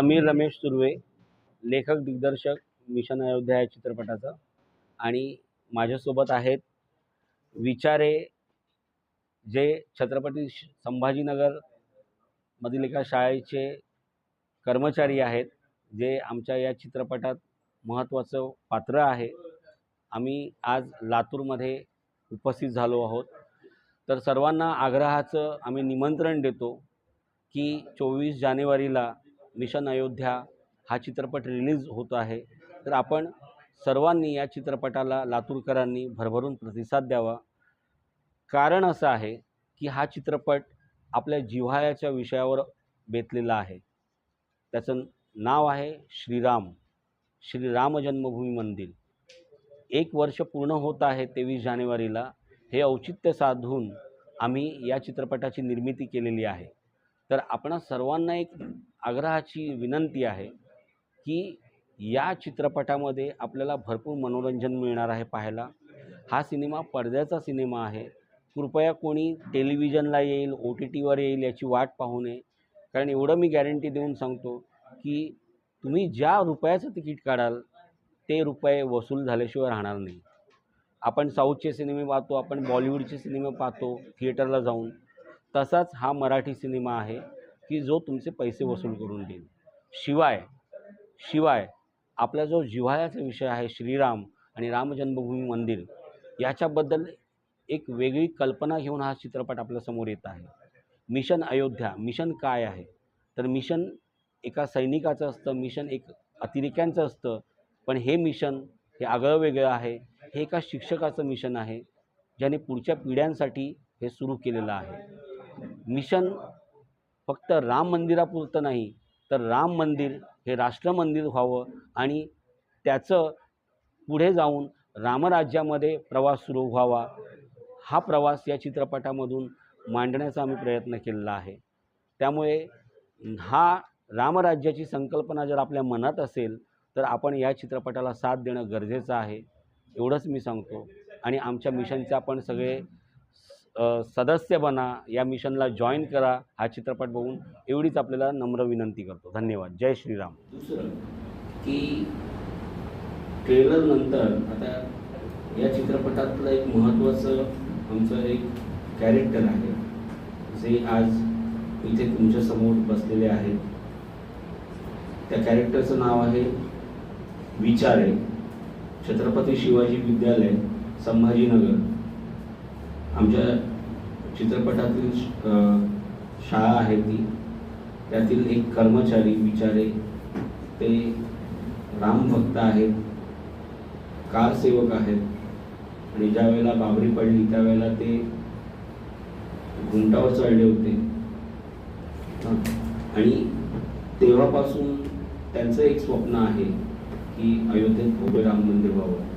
समीर रमेश सुर्वे लेखक दिग्दर्शक मिशन अयोध्या या चित्रपटाचं. आणि माझ्यासोबत आहेत विचारे जे छत्रपती श- संभाजीनगरमधील एका शाळेचे कर्मचारी आहेत जे आमच्या या चित्रपटात महत्त्वाचं पात्र आहे. आम्ही आज लातूरमध्ये उपस्थित झालो आहोत. तर सर्वांना आग्रहाचं आम्ही निमंत्रण देतो की चोवीस जानेवारीला मिशन अयोध्या हा चित्रपट रिलीज होतो आहे. तर आपण सर्वांनी या चित्रपटाला लातूरकरांनी भरभरून प्रतिसाद द्यावा. कारण असं आहे की हा चित्रपट आपल्या जिव्हाळ्याच्या विषयावर बेतलेला आहे. त्याचं नाव आहे श्रीराम. श्रीराम जन्मभूमी मंदिर. एक वर्ष पूर्ण होत आहे तेवीस जानेवारीला. हे औचित्य साधून आम्ही या चित्रपटाची निर्मिती केलेली आहे. तर आपण सर्वांना एक आग्रहाची विनंती आहे की या चित्रपटामध्ये आपल्याला भरपूर मनोरंजन मिळणार आहे पाहायला. हा सिनेमा पडद्याचा सिनेमा आहे. कृपया कोणी टेलिव्हिजनला येईल ओ टी टीवर येईल याची वाट पाहू नये. कारण एवढं मी गॅरंटी देऊन सांगतो की तुम्ही ज्या रुपयाचं तिकीट काढाल ते रुपये वसूल झाल्याशिवाय राहणार नाही. आपण साऊथचे सिनेमे पाहतो आपण बॉलिवूडचे सिनेमे पाहतो थिएटरला जाऊन. तसाच हा मराठी सिनेमा आहे की जो तुमचे पैसे वसूल करून देईल. शिवाय शिवाय आपला जो जिव्हाळ्याचा विषय आहे श्रीराम आणि राम जन्मभूमी मंदिर याच्याबद्दल एक वेगळी कल्पना घेऊन हा चित्रपट आपल्यासमोर येत आहे. मिशन अयोध्या मिशन काय आहे? तर मिशन एका सैनिकाचं असतं मिशन एक अतिरेक्यांचं असतं पण हे मिशन हे आगळं वेगळं आहे. हे एका शिक्षकाचं मिशन आहे ज्याने पुढच्या पिढ्यांसाठी हे सुरू केलेलं आहे. मिशन फक्त राम मंदिरापुरतं नाही तर राम मंदिर हे राष्ट्रमंदिर व्हावं आणि त्याचं पुढे जाऊन रामराज्यामध्ये प्रवास सुरू व्हावा. हा प्रवास या चित्रपटामधून मांडण्याचा आम्ही प्रयत्न केलेला आहे. त्यामुळे हा रामराज्याची संकल्पना जर आपल्या मनात असेल तर आपण या चित्रपटाला साथ देणं गरजेचं आहे एवढंच मी सांगतो. आणि आमच्या मिशनचे आपण सगळे सदस्य बना या मिशनला जॉईन करा हा चित्रपट बघून एवढीच आपल्याला नम्र विनंती करतो. धन्यवाद. जय श्रीराम. दुसरं की ट्रेलर नंतर आता या चित्रपटातलं एक महत्त्वाचं आमचं एक कॅरेक्टर आहे जे आज इथे तुमच्यासमोर बसलेले आहेत. त्या कॅरेक्टरचं नाव आहे विचारे छत्रपती शिवाजी विद्यालय संभाजीनगर. आमच्या चित्रपटातील श- शाळा आहे ती. त्यातील एक कर्मचारी विचारे ते रामभक्त आहेत. कारसेवक आहेत. आणि ज्या वेळेला बाबरी पडली त्यावेळेला ते घुंटावर चढले होते. आणि तेव्हापासून त्यांचं एक स्वप्न आहे की अयोध्येत भव्य राम मंदिर व्हावं.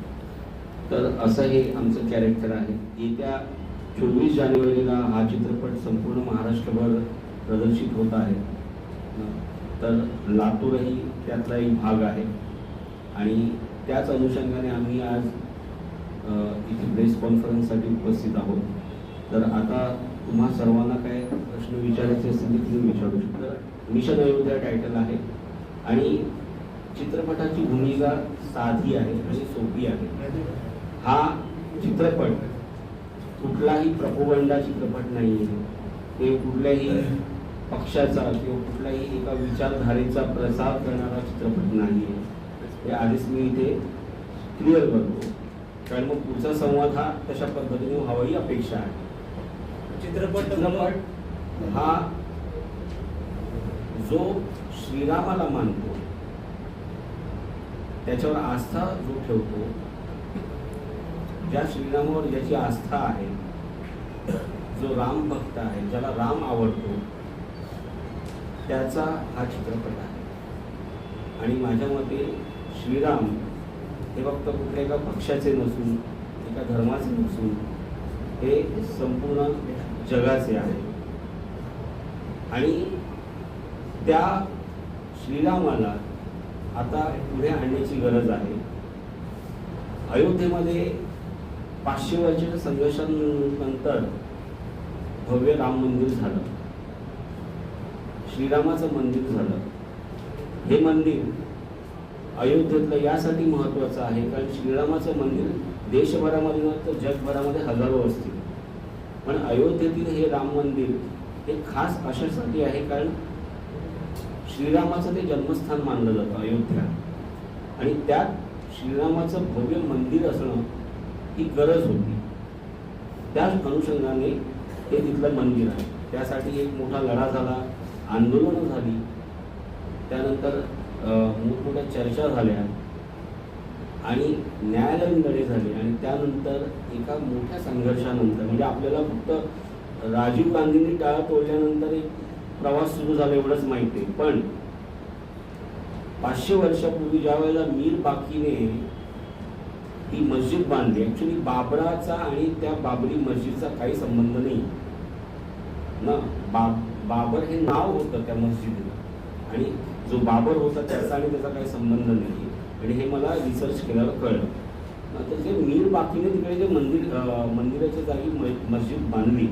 तर असं हे आमचं कॅरेक्टर आहे. येत्या चोवीस जानेवारीला हा चित्रपट संपूर्ण महाराष्ट्रभर प्रदर्शित होत आहे. तर लातूरही त्यातला एक भाग आहे. आणि त्याच अनुषंगाने आम्ही आज इथे प्रेस कॉन्फरन्ससाठी उपस्थित आहोत. तर आता तुम्हा सर्वांना काय प्रश्न विचारायचे असतील ते तुम्ही विचारू शकता. मिशन अयोध्या टायटल आहे. आणि चित्रपटाची भूमिका साधी आहे आणि सोपी आहे. हा चित्रपट कुठलाही प्रपोगंडा चित्रपट नाही आहे ते कुठल्याही पक्षाचा किंवा कुठल्याही एका विचारधारेचा प्रसार करणारा चित्रपट नाही आहे हे आधीच मी इथे क्लिअर करतो. कारण मग पुढचा संवाद हा तशा पद्धतीने व्हावा ही अपेक्षा आहे. चित्रपट चित्रपट हा जो श्रीरामाला मानतो त्याच्यावर आस्था जो ठेवतो ज्या श्रीरामावर ज्याची आस्था आहे जो राम भक्त आहे ज्याला राम आवडतो त्याचा हा चित्रपट आहे. आणि माझ्या मते श्रीराम हे फक्त कुठल्या एका पक्षाचे नसून एका धर्माचे नसून हे संपूर्ण जगाचे आहे. आणि त्या श्रीरामाला आता पुढे आणण्याची गरज आहे. अयोध्येमध्ये पाचशे वर्षाच्या संघर्षानंतर भव्य राम मंदिर झालं. श्रीरामाचं मंदिर झालं. हे मंदिर अयोध्येतलं यासाठी महत्त्वाचं आहे कारण श्रीरामाचं मंदिर देशभरामध्ये तर जगभरामध्ये हजारो असतील. पण अयोध्येतील हे राम मंदिर हे खास अशासाठी आहे? कारण श्रीरामाचं ते जन्मस्थान मानलं जातं अयोध्या. आणि त्यात श्रीरामाचं भव्य मंदिर असणं ही गरज होती. त्याच अनुषंगाने हे तिथलं मंदिर आहे. त्यासाठी एक मोठा लढा झाला आंदोलनं झाली. त्यानंतर मोठमोठ्या चर्चा झाल्या आणि न्यायालयीन लढे झाले आणि त्यानंतर एका मोठ्या संघर्षानंतर म्हणजे आपल्याला फक्त राजीव गांधींनी टाळा तोडल्यानंतर एक प्रवास सुरू झाला एवढंच माहिती आहे. पण पाचशे वर्षापूर्वी ज्या वेळेला मीर बाकीने ही मस्जिद बांधली. ॲक्च्युली बाबराचा आणि त्या बाबरी मस्जिदचा काही संबंध नाही. ना बा बाबर हे नाव होतं त्या मस्जिदला. आणि जो बाबर होता त्याचा आणि त्याचा काही संबंध नाही. आणि हे मला रिसर्च केल्यावर कळलं. तर जे मीर बाकीने तिकडे जे मंदिर मंदिराच्या जागी मस्जिद बांधली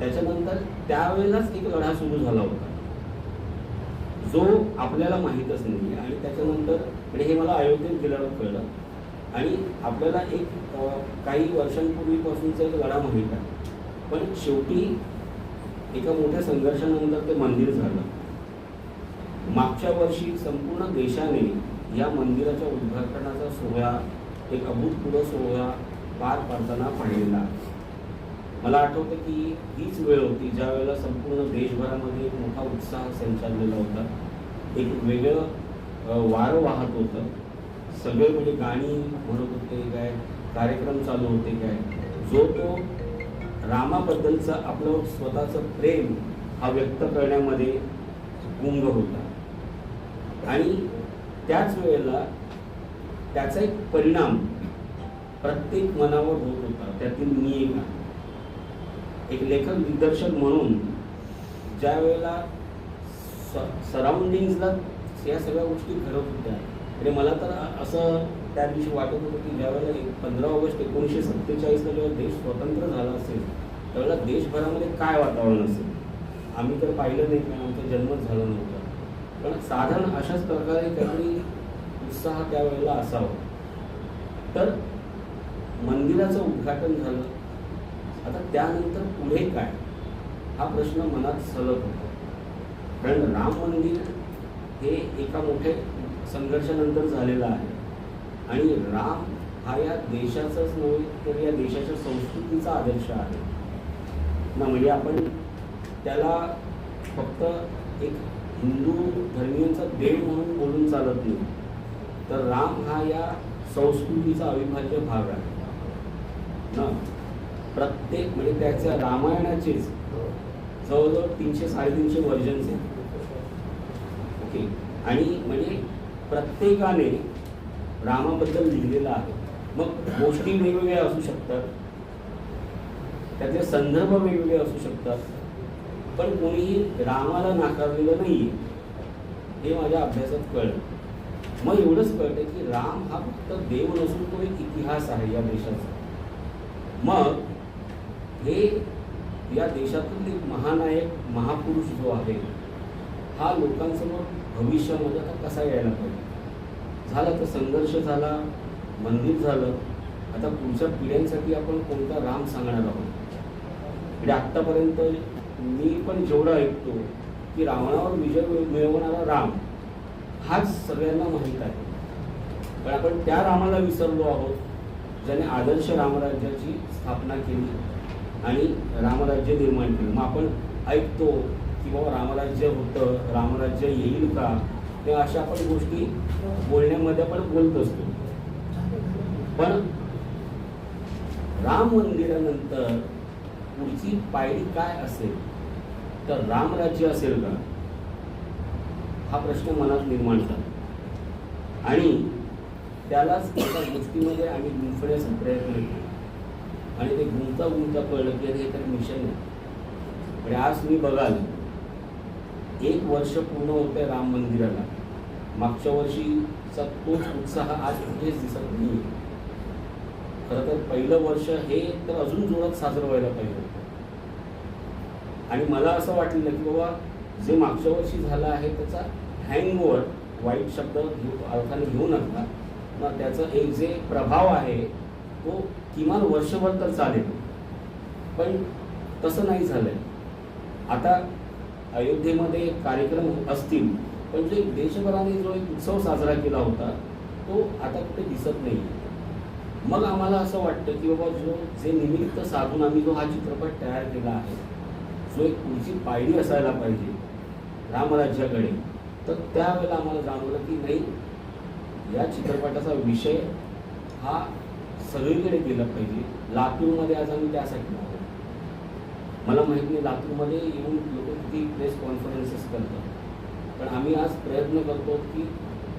त्याच्यानंतर त्यावेळेलाच एक लढा सुरू झाला होता. जो आपल्याला माहीतच नाही आणि त्याच्यानंतर आणि हे मला अयोध्येत गेल्यावर कळलं आणि आपल्याला एक काही वर्षांपूर्वीपासूनचा एक लढा माहीत आहे. पण शेवटी एका मोठ्या संघर्षानंतर ते मंदिर झालं. मागच्या वर्षी संपूर्ण देशाने या मंदिराच्या उद्घाटनाचा सोहळा एक अभूतपूर्व सोहळा पार पाडताना पाहिलेला आहे. मला आठवतं की हीच वेळ होती ज्या वेळेला संपूर्ण देशभरामध्ये एक मोठा उत्साह संचारलेला होता. एक वेगळं वारं वाहत होतं. सगळे म्हणजे गाणी म्हणत होते काय कार्यक्रम चालू होते काय. जो तो रामाबद्दलचं आपलं स्वतःचं प्रेम हा व्यक्त करण्यामध्ये गुंग होता. आणि त्याच वेळेला त्याचा एक परिणाम प्रत्येक मनावर होत होता. त्यातील मी एक आहे. एक लेखक दिग्दर्शक म्हणून ज्या वेळेला स सराउंडिंग्सला या सगळ्या गोष्टी घडत होत्या आणि मला तर असं त्या दिवशी वाटत होतं की ज्यावेळेला एक पंधरा ऑगस्ट एकोणीसशे सत्तेचाळीसला जेव्हा देश स्वतंत्र झाला असेल त्यावेळेला देशभरामध्ये काय वातावरण असेल? आम्ही तर पाहिलं नाही कारण आमचा जन्मच झाला नव्हता. पण साधारण अशाच प्रकारे काहीतरी उत्साह त्यावेळेला असावा. तर मंदिराचं उद्घाटन झालं. आता त्यानंतर पुढे काय? हा प्रश्न मनात सलग होता. कारण राम मंदिर हे एका मोठ्या संघर्षानंतर झालेला आहे. आणि राम हा या देशाचाच नव्हे तर या देशाच्या संस्कृतीचा आदर्श आहे. ना म्हणजे आपण त्याला फक्त एक हिंदू धर्मीयांचा देव म्हणून बोलून चालत नाही. तर राम हा या संस्कृतीचा अविभाज्य भाग आहे. ना प्रत्येक म्हणजे त्याच्या रामायणाचेच जवळजवळ तीनशे साडेतीनशे वर्जन्स आहेत. ओके? आणि म्हणजे प्रत्येकाने रामाबद्दल लिहिलेलं आहे. मग गोष्टी वेगवेगळ्या असू शकतात. त्याचे संदर्भ वेगवेगळे असू शकतात. पण कोणीही रामाला नाकारलेलं नाही हे माझ्या अभ्यासात कळलं. मग एवढंच कळतं की राम हा फक्त देव नसून तो एक इतिहास आहे या देशाचा. मग हे या देशातील एक महानायक महापुरुष जो आहे हा लोकांसमोर भविष्यामध्ये आता कसा यायला पाहिजे? झाला तर संघर्ष झाला मंदिर झालं. आता पुढच्या पिढ्यांसाठी आपण कोणता राम सांगणार आहोत? म्हणजे आत्तापर्यंत मी पण जेवढं ऐकतो की रावणावर विजय मिळवणारा राम हाच सगळ्यांना माहीत आहे. पण आपण त्या रामाला विसरलो आहोत ज्याने आदर्श रामराज्याची स्थापना केली आणि रामराज्य निर्माण केलं. मग आपण ऐकतो की बाबा रामराज्य होतं रामराज्य येईल का? ते अशा आपण गोष्टी बोलण्यामध्ये आपण बोलत असतो. पण राम मंदिरानंतर पुढची पायरी काय असेल तर रामराज्य असेल का? हा प्रश्न मनात निर्माण झाला. आणि त्यालाच एका गोष्टीमध्ये आम्ही गुंफण्याचा प्रयत्न केला. आणि ते गुंता गुंता कळलं की हे तर मिशन आहे. आणि आज तुम्ही बघाल. एक वर्ष पूर्ण होते राम मंदिराला. मागच्या वर्षीचा तोच उत्साह आज कुठेच दिसत नाही खरं तर पहिलं वर्ष हे तर अजून जोरात साजरं व्हायला पाहिजे होतं. आणि मला असं वाटलेलं की बाबा जे मागच्या वर्षी झालं आहे त्याचा हँगओवर वाईट शब्द अर्थाने घेऊ नका. मग त्याचं एक जे प्रभाव आहे तो किमान वर्षभर तर चालेल. पण तसं नाही झालंय. आता अयोध्येमध्ये कार्यक्रम असतील पण जे देशभराने जो एक उत्सव साजरा केला होता तो आता कुठे दिसत नाही मग आम्हाला असं वाटतं की बाबा जो जे निमित्त साधून आम्ही जो हा चित्रपट तयार केला आहे जो एक पुढची पायरी असायला पाहिजे रामराज्याकडे तर त्यावेळेला आम्हाला जाणवलं की नाही या चित्रपटाचा विषय हा सगळीकडे गेला पाहिजे. लातूरमध्ये आज आम्ही त्यासाठी आहोत. मला माहीत नाही लातूरमध्ये येऊन लोक किती प्रेस कॉन्फरन्सेस करतात पण आम्ही आज प्रयत्न करतो की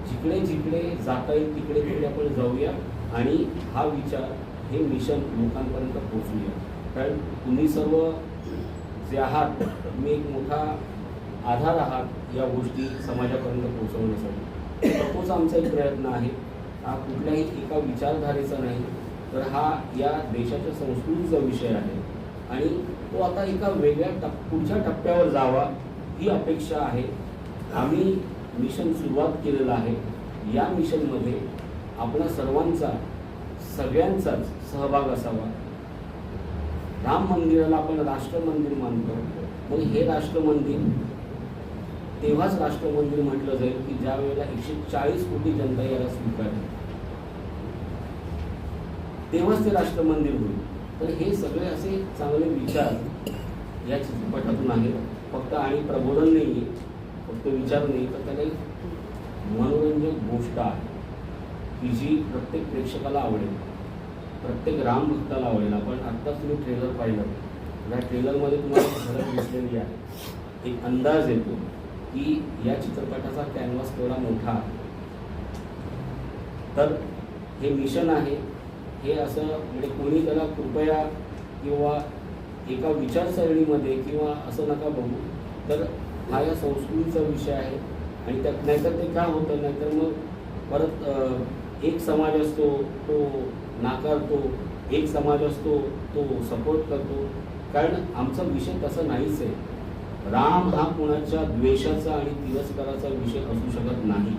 जिकडे जिकडे जाता येईल तिकडे तिकडे आपण जाऊया आणि हा विचार हे मिशन लोकांपर्यंत पोहोचूया. कारण तुम्ही सर्व जे आहात तुम्ही एक मोठा आधार आहात या गोष्टी समाजापर्यंत पोहोचवण्यासाठी. तोच आमचा एक प्रयत्न आहे. हा कुठल्याही एका विचारधारेचा नाही तर हा या देशाच्या संस्कृतीचा विषय आहे. आणि तो आता एका वेगळ्या टप पुढच्या टप्प्यावर जावा ही अपेक्षा आहे. आम्ही मिशन सुरुवात केलेलं आहे. या मिशनमध्ये आपला सर्वांचा सगळ्यांचाच सहभाग असावा. राम मंदिराला आपण राष्ट्र मंदिर मानतो. मग हे राष्ट्र मंदिर तेव्हाच राष्ट्र मंदिर म्हटलं जाईल की ज्या वेळेला एकशे चाळीस कोटी जनता याला स्वीकारली तेव्हाच ते राष्ट्र मंदिर होईल. तर हे सगळे असे चांगले विचार या चित्रपटातून आहेत. फक्त आणि प्रबोधन नाही आहे फक्त विचार नाही तर त्याला एक मनोरंजक गोष्ट आहे. की जी प्रत्येक प्रेक्षकाला आवडेल. प्रत्येक राम भक्ताला आवडेल. आपण आत्ताच तुम्ही ट्रेलर पाहिलं. या ट्रेलरमध्ये तुम्हाला झलक दिसलेली आहे. एक अंदाज येतो की या चित्रपटाचा कॅनव्हास केवढा मोठा आहे. तर हे मिशन आहे. हे असं म्हणजे कोणी त्याला कृपया किंवा एका विचारसरणीमध्ये किंवा असं नका बघू. तर हा या संस्कृतीचा विषय आहे. आणि त्यात नाहीतर ते काय होतं? नाहीतर मग परत एक समाज असतो तो नाकारतो. एक समाज असतो तो सपोर्ट करतो. कारण आमचा विषय तसा नाहीच आहे. राम हा कुणाच्या द्वेषाचा आणि तिरस्काराचा विषय असू शकत नाही.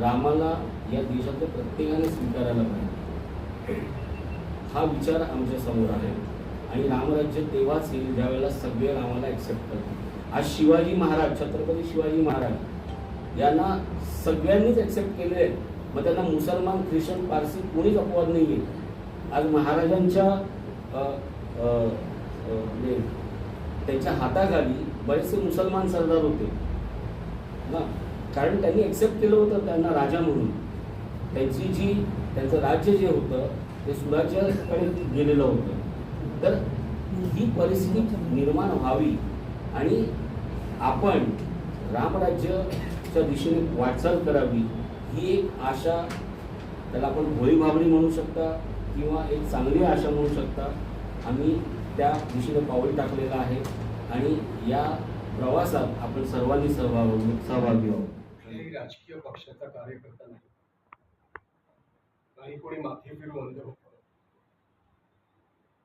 रामाला या देशातल्या प्रत्येकाने स्वीकारायला पाहिजे. हा विचार आमच्यासमोर आहे. आणि रामराज्य तेव्हाच येईल ज्यावेळेला सगळे रामाला ॲक्सेप्ट करतील. आज शिवाजी महाराज छत्रपती शिवाजी महाराज यांना सगळ्यांनीच ॲक्सेप्ट केले आहेत. मग त्यांना मुसलमान ख्रिश्चन पारसी कोणीच अपवाद नाही आहे आज महाराजांच्या म्हणजे त्यांच्या हाताखाली बरेचसे मुसलमान सरदार होते. ना कारण त्यांनी ॲक्सेप्ट केलं होतं त्यांना राजा म्हणून. त्यांची जी त्यांचं राज्य जे होतं ते सुराज्याकडे गेलेलं होतं. तर ही परिस्थिती निर्माण व्हावी आणि आपण रामराज्याच्या दिशेने वाटचाल करावी ही एक आशा त्याला आपण भोळी भाबडी म्हणू शकता किंवा एक चांगली आशा म्हणू शकता. आम्ही त्या दिशेने पाऊल टाकलेलं आहे आणि या प्रवासात आपण सर्वांनी सहभागी सहभागी आहोत. राजकीय पक्षाचा कार्यकर्ता नाही. काही कोणी माथी फिरू अंध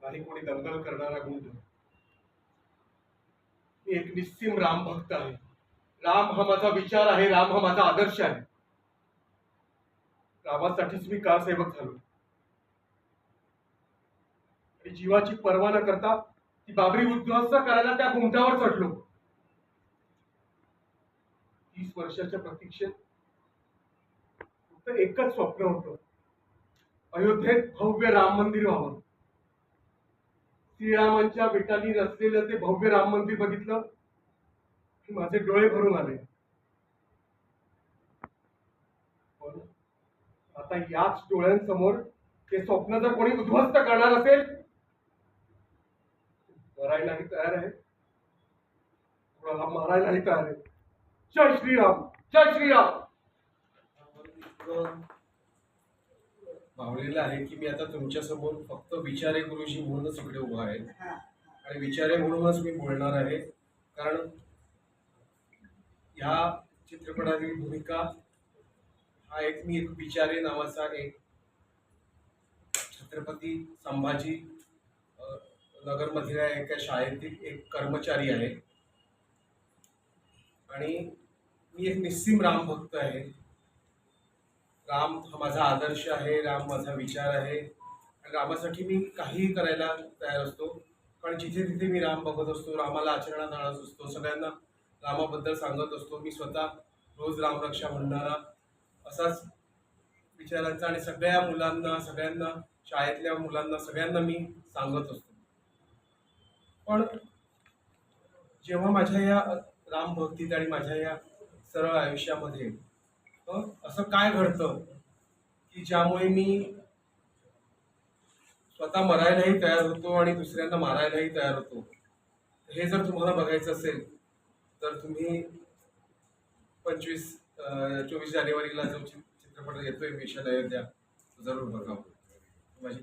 काही कोणी दंगल करणारा गुंड मी एक निस्सीम राम भक्त आहे. राम हा माझा विचार आहे राम हा माझा आदर्श आहे. रामासाठीच मी कारसेवक झालो. आणि जीवाची पर्वा न करता ती बाबरी उद्ध्वस्त करायला त्या गुंठावर चढलो. तीस वर्षाच्या प्रतीक्षेत फक्त एकच स्वप्न होतं. अयोध्येत भव्य राम मंदिर व्हावं. श्रीरामांच्या विटांनी रचलेलं ते भव्य राम मंदिर बघितलं की माझे डोळे भरून आले. आता याच डोळ्यांसमोर ते स्वप्न जर कोणी उद्ध्वस्त करणार असेल मरायलाही तयार आहे. कोणाला मारायलाही तयार आहे. जय श्रीराम जय श्रीराम. भावलेलं आहे की मी आता तुमच्यासमोर फक्त विचारे गुरुजी म्हणूनच इकडे उभा आहे. आणि विचारे म्हणूनच मी बोलणार आहे. कारण ह्या चित्रपटातील भूमिका हा एक मी एक विचारे नावाचा एक छत्रपती संभाजी नगरमधल्या एका शाळेतील एक कर्मचारी आहे. आणि मी एक निस्सीम राम भक्त आहे. राम हा माझा आदर्श आहे राम माझा विचार आहे. रामासाठी मी काहीही करायला तयार असतो कारण जिथे तिथे मी राम बघत असतो रामाला आचरणात आणत असतो सगळ्यांना रामाबद्दल सांगत असतो. मी स्वतः रोज रामरक्षा म्हणणारा असाच विचारांचा आणि सगळ्या मुलांना सगळ्यांना शाळेतल्या मुलांना सगळ्यांना मी सांगत असतो. पण जेव्हा माझ्या या रामभक्तीत आणि माझ्या या सरळ आयुष्यामध्ये अ, असं काय घडतं की ज्यामुळे मी स्वतः मरायलाही तयार होतो आणि दुसऱ्यांना मारायलाही तयार होतो? हे जर तुम्हाला बघायचं असेल तर तुम्ही पंचवीस चोवीस जानेवारीला जो चित्रपट येतोय मिशन अयोध्या जरूर बघा.